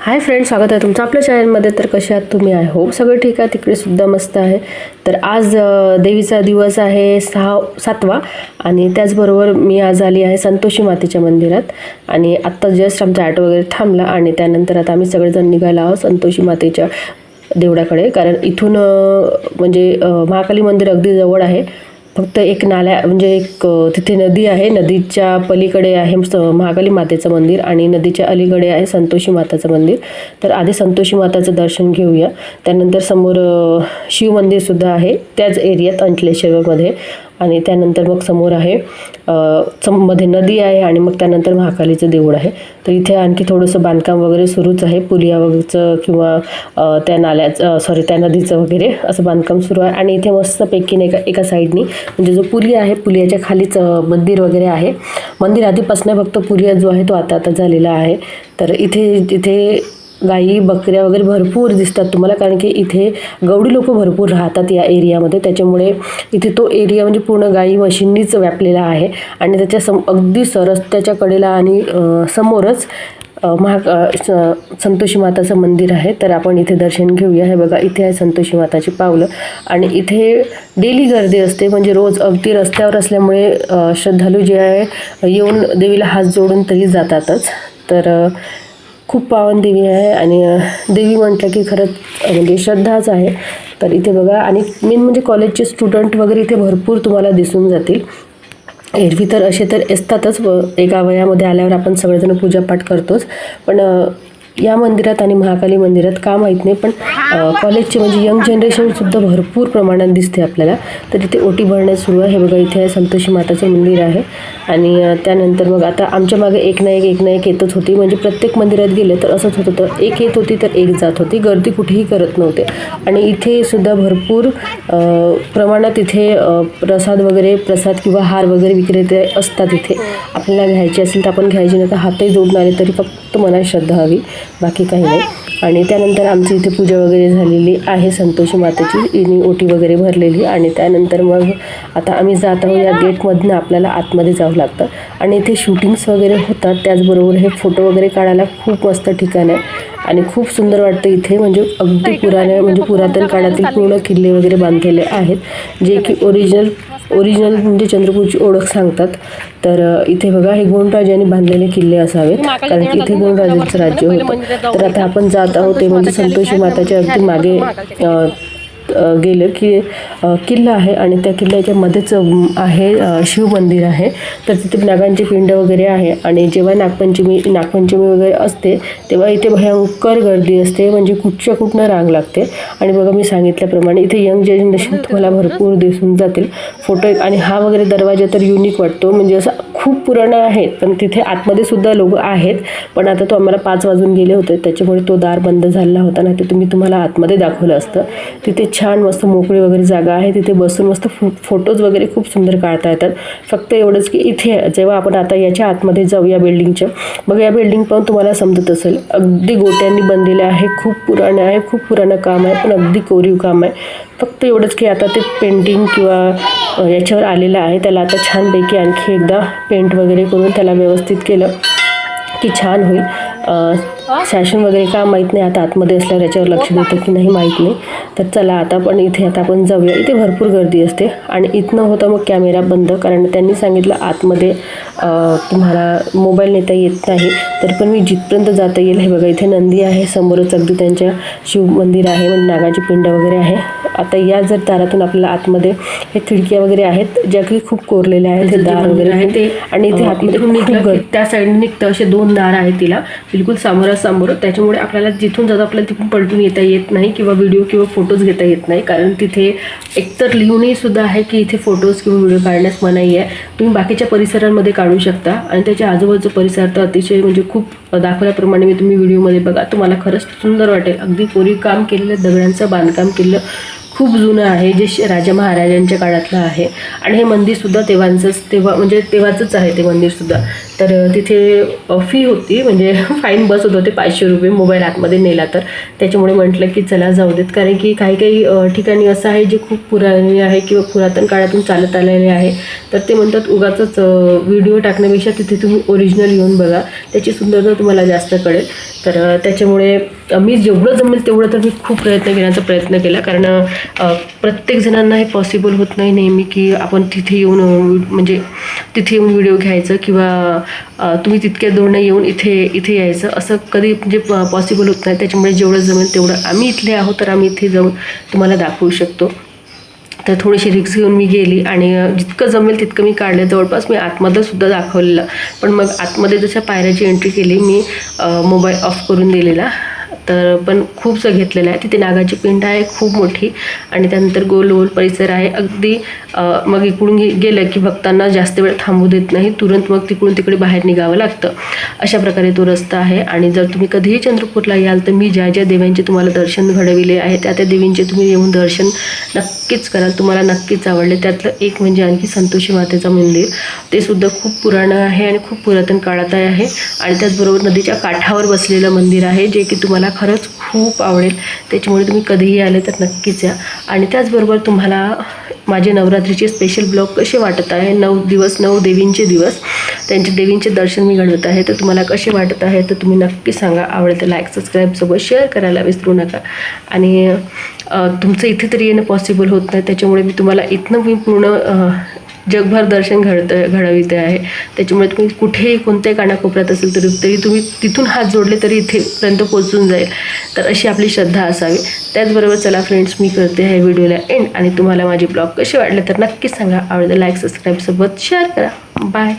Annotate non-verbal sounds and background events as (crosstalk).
Hi friend स्वागत आहे तुमचं आपल्या चॅनलमध्ये तर कसे आहात तुम्ही? आय होप सगळं ठीक आहे. तिकडे सुद्धा मस्त आहे. तर आज देवीचा दिवस आहे सहा सातवा. आणि त्याचबरोबर मी आज आली आहे संतोषी मातेच्या मंदिरात. आणि आत्ता जस्ट आमचा ॲटो वगैरे थांबला आणि त्यानंतर आता आम्ही सगळेजण निघायला आहोत संतोषी मातेच्या देवळाकडे. कारण इथून म्हणजे महाकाली मंदिर अगदी जवळ आहे. फक्त एक नाल्या म्हणजे एक तिथे नदी आहे. नदीच्या पलीकडे आहे स- महाकाली मातेचं मंदिर आणि नदीच्या अलीकडे आहे संतोषी माताचं मंदिर. तर आधी संतोषी माताचं दर्शन घेऊया. त्यानंतर समोर शिव मंदिरसुद्धा आहे त्याच एरियात अंकलेश्वरमध्ये आणि त्यानंतर मग समोर आहे सम- मध्ये नदी आहे आणि मग त्यानंतर महाकालीचं देऊळ आहे. तर इथे आणखी थोडंसं बांधकाम वगैरे सुरूच आहे. पुलिया वगैरेचं किंवा त्या नाल्याचं सॉरी त्या नदीचं वगैरे असं बांधकाम सुरू आहे. आणि इथे मस्तपैकी एका एका साईडनी म्हणजे जो पुलिया आहे पुलियाच्या खालीच मंदिर वगैरे आहे. मंदिर आधीपासून फक्त पुलिया जो आहे तो आता आता झालेला आहे. तर इथे इथे गाई बकऱ्या वगैरे भरपूर दिसतात तुम्हाला कारण की इथे गवडी लोक भरपूर राहतात या एरियामध्ये. त्याच्यामुळे इथे तो एरिया म्हणजे पूर्ण गाई म्हशींनीच व्यापलेला आहे. आणि त्याच्या सम अगदी स रस्त्याच्या कडेला आणि समोरच महा स- संतोषी माताचं मंदिर आहे. तर आपण इथे दर्शन घेऊया. हे बघा इथे आहे संतोषी माताची पावलं. आणि इथे डेली गर्दी असते म्हणजे रोज अगदी रस्त्यावर असल्यामुळे श्रद्धालू जे आहे येऊन देवीला हात जोडून तरी जातातच. तर खूप पावन देवी आहे आणि देवी म्हटलं की खरंच म्हणजे श्रद्धाच आहे. तर इथे बघा आणि मेन म्हणजे कॉलेजचे स्टुडंट वगैरे इथे भरपूर तुम्हाला दिसून जातील. एरवी तर असे तर असतातच व एका वयामध्ये आल्यावर आपण सगळेजण पूजापाठ करतोच. पण या मंदिरात आणि महाकाली मंदिरात का माहीत नाही पण कॉलेजचे म्हणजे यंग जनरेशनसुद्धा भरपूर प्रमाणात दिसते आपल्याला. तर इथे ओटी भरण्यात सुरू आहे. हे बघा इथे आहे संतोषी माताचं मंदिर आहे. आणि त्यानंतर मग आता आमच्या मागे एक ना एक एक ना एक येतच होती. म्हणजे प्रत्येक मंदिरात गेले तर असंच होतं तर एक येत होती तर एक जात होती. गर्दी कुठेही करत नव्हते. आणि इथे सुद्धा भरपूर प्रमाणात इथे प्रसाद वगैरे प्रसाद किंवा हार वगैरे विक्रेते असतात इथे. आपल्याला घ्यायचे असेल तर आपण घ्यायचे. नाही तर हातही जोडून आले तरी फक्त मनात श्रद्धा हवी. बाकी काही नाही. आणि त्यानंतर आमची इथे पूजा वगैरे झालेली आहे. संतोषी मातेची. इनी ओटी वगैरे भरलेली. आणि त्यानंतर मग आता आम्ही जात आहोत या गेटमधनं. आपल्याला आतमध्ये जावं लागतं. आणि इथे शूटिंग्स वगैरे होतात. त्याचबरोबर हे फोटो वगैरे काढायला खूप मस्त ठिकाण आहे. आणि खूप सुंदर वाटतं इथे. म्हणजे अगदी पुराणे म्हणजे पुरातन काळातील पूर्ण किल्ले वगैरे बांधलेले आहेत. जे की ओरिजिनल ओरिजिनल म्हणजे चंद्रपूरची ओळख सांगतात. तर इथे बघा हे गोंडराजांनी बांधलेले किल्ले असावेत. कारण की इथे गोंडराजांचं राज्य होतं. तर आता आपण जात आहोत ते म्हणजे संतोषी माताच्या अगदी मागे गेलं की किल्ला आहे आणि त्या किल्ल्याच्या मध्येच आहे शिव मंदिर आहे. तर तिथे नागांची पिंड वगैरे आहे आणि जेव्हा नागपंचमी नागपंचमी वगैरे असते तेव्हा इथे भयंकर गर्दी असते म्हणजे कुठच्या कुठनं रांग लागते. आणि बघा मी सांगितल्याप्रमाणे इथे यंग जनरेशन तुम्हाला भरपूर दिसून जातील. फोटो आणि हा वगैरे दरवाजा तर युनिक वाटतो. म्हणजे असा खूप पुराणं आहेत पण तिथे आतमध्ये सुद्धा लोक आहेत. पण आता तो आम्हाला पाच वाजून गेले होते त्याच्यामुळे तो दार बंद झालेला होता ना ते तुम्ही तुम्हाला आतमध्ये दाखवलं असतं. तिथे छान मस्त मोकळी वगैरे जागा आहे तिथे बसून मस्त फो फोटोज वगैरे खूप सुंदर काढता येतात. फक्त एवढंच की इथे जेव्हा आपण आता याच्या आतमध्ये जाऊ या बिल्डिंगच्या मग या बिल्डिंग पण तुम्हाला समजत असेल. अगदी गोट्यांनी बनलेलं आहे खूप पुराणं आहे खूप पुराणं काम आहे पण अगदी कोरीव काम आहे. फक्त एवढंच की आता ते पेंटिंग किंवा याच्यावर आलेलं आहे. त्याला आता छानपैकी आणखी एकदा पेंट वगैरे करून त्याला व्यवस्थित केलं की छान होईल. शासन वगैरे का माहीत नाही आता आतमध्ये असल्यावर याच्यावर लक्ष देतं की नाही माहीत नाही. तर चला आता पण इथे आता आपण जाऊया. इथे भरपूर गर्दी असते आणि इथनं होता मग कॅमेरा बंद कारण त्यांनी सांगितलं आतमध्ये तुम्हाला मोबाईल नेता येत नाही. तरी पण मी जिथपर्यंत जाता येईल हे बघा इथे नंदी आहे. समोरच अगदी त्यांच्या शिवमंदिर आहे. म्हणजे नागाची पिंड वगैरे आहे. आता या जर दारातून आपल्याला आतमध्ये हे खिडक्या वगैरे आहेत ज्या की खूप कोरलेल्या आहेत हे दार वगैरे आहे ते आणि इथे आतमध्ये त्या साईडने निघतं असे दोन दार आहेत तिला बिलकुल समोरासमोर. त्याच्यामुळे आपल्याला जिथून जातो आपल्याला तिथून पलटून येता येत नाही किंवा व्हिडिओ किंवा फोटोज घेता येत नाही. कारण तिथे एकतर लिहूनही सुद्धा आहे की इथे फोटोज किंवा व्हिडिओ काढण्यास मनाई आहे. तुम्ही बाकीच्या परिसरांमध्ये काढू शकता. आणि त्याच्या आजूबाजूचा परिसर तर अतिशय म्हणजे खूप दाखवल्याप्रमाणे मी तुम्ही व्हिडिओमध्ये बघा. तुम्हाला खरंच सुंदर वाटेल. अगदी कोरीव काम केलेलं दगडांचं बांधकाम केलेलं खूप जुनं आहे जे श- राजा महाराजांच्या काळातलं आहे. आणि हे मंदिरसुद्धा तेव्हांचंच तेव्हा म्हणजे तेव्हाचंच आहे ते मंदिरसुद्धा तर तिथे फी होती. म्हणजे (laughs) फाईन बसत होते पाचशे रुपये मोबाईल आतमध्ये नेला तर. त्याच्यामुळे म्हटलं की चला जाऊ देत. कारण की काही काही ठिकाणी असं आहे जे खूप पुराणे आहे किंवा पुरातन काळातून चालत आलेले आहे. तर ते म्हणतात उगाच व्हिडिओ टाकण्यापेक्षा तिथे तुम्ही ओरिजिनल येऊन बघा. त्याची सुंदरता तुम्हाला जास्त कळेल. तर त्याच्यामुळे मी जेवढं जमेल तेवढं तर मी खूप प्रयत्न घेण्याचा प्रयत्न केला. कारण प्रत्येक जणांना हे पॉसिबल होत नाही नेहमी की आपण तिथे येऊन म्हणजे तिथे येऊन व्हिडिओ घ्यायचं किंवा तुम्ही तितक्या दूरनं येऊन इथे इथे यायचं. असं कधी म्हणजे पॉसिबल होत नाही. त्याच्यामुळे जेवढं जमेल तेवढं आम्ही इथले आहोत तर आम्ही इथे जाऊन तुम्हाला दाखवू शकतो. तर थोडीशी रिक्स घेऊन मी गेली आणि जितकं जमेल तितकं मी काढलं. जवळपास मी आतमध्ये सुद्धा दाखवलेलं. पण मग आतमध्ये जशा पायऱ्याची एंट्री केली मी मोबाईल ऑफ करून दिलेला. तर पण खूपसं घेतलेलं आहे. तिथे नागाची पिंड आहे खूप मोठी. आणि त्यानंतर गोल गोल परिसर आहे. अगदी मग इकडून गे- गेलं की भक्तांना जास्त वेळ थांबू देत नाही. तुरंत मग तिकडून तिकडे बाहेर निघावं लागतं. अशा प्रकारे तो रस्ता आहे. आणि जर तुम्ही कधीही चंद्रपूरला याल तर मी ज्या ज्या देव्यांचे तुम्हाला दर्शन घडविले आहे त्या त्या देवींचे तुम्ही येऊन दर्शन नक्कीच कराल. तुम्हाला नक्कीच आवडले. त्यातलं एक म्हणजे आणखी संतोषी मातेचं मंदिर. ते सुद्धा खूप पुराणं आहे आणि खूप पुरातन काळात आहे. आणि त्याचबरोबर नदीच्या काठावर बसलेलं मंदिर आहे जे की तुम्हाला खरंच खूप आवडेल. त्याच्यामुळे तुम्ही कधीही आले तर नक्कीच या. आणि त्याचबरोबर तुम्हाला माझे नवरात्रीचे स्पेशल ब्लॉग कसे वाटत आहे? नऊ दिवस नऊ देवींचे दिवस. त्यांचे देवींचे दर्शन मी घडवत आहे. तर तुम्हाला कसे वाटत आहे? तर तुम्ही नक्की सांगा. आवडेल तर लाईक सबस्क्राईबसोबत शेअर करायला विसरू नका. आणि तुमचं इथे तरी येणं पॉसिबल होत नाही. त्याच्यामुळे मी तुम्हाला इथनं मी पूर्ण जगभर दर्शन घडत घडविते आहे. त्याच्यामुळे तुम्ही कुठेही कोणत्याही कानाकोपऱ्यात असेल तरी तरी तुम्ही तिथून हात जोडले तरी इथेपर्यंत पोचून जाईल. तर अशी आपली श्रद्धा असावी. त्याचबरोबर चला फ्रेंड्स मी करते ह्या व्हिडिओला एंड आणि तुम्हाला माझे ब्लॉग कसे वाटले तर नक्कीच सांगा. आवडतं लाईक सबस्क्राईबसोबत शेअर करा. बाय